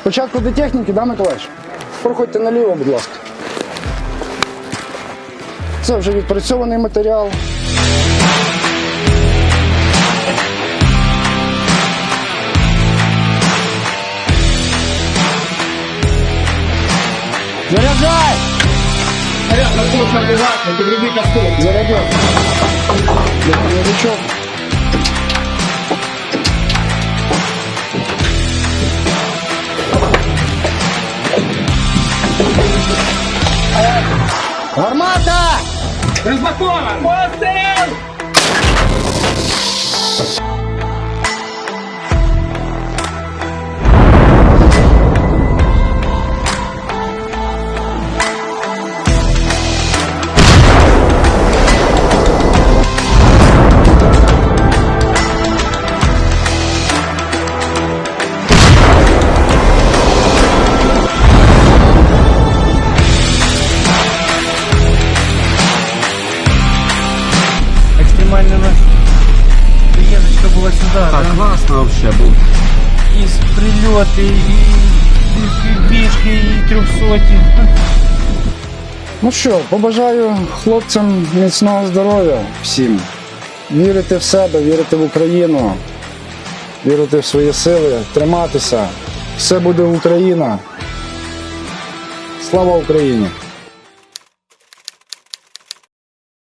Спочатку до техніки, да, Миколаївич? Проходьте наліво, будь ласка. Це вже відпрацьований матеріал. Заряджай! Заряд на курс набігати, підріби касток. Гармата! Розбакован! Постріл! Вообще був. И с прилеты, и, и вишки, и трехсоти. Ну що, побажаю хлопцям міцного здоров'я всім. Вірити в себе, вірити в Україну, вірити в свої сили, триматися. Все буде Україна. Слава Україні!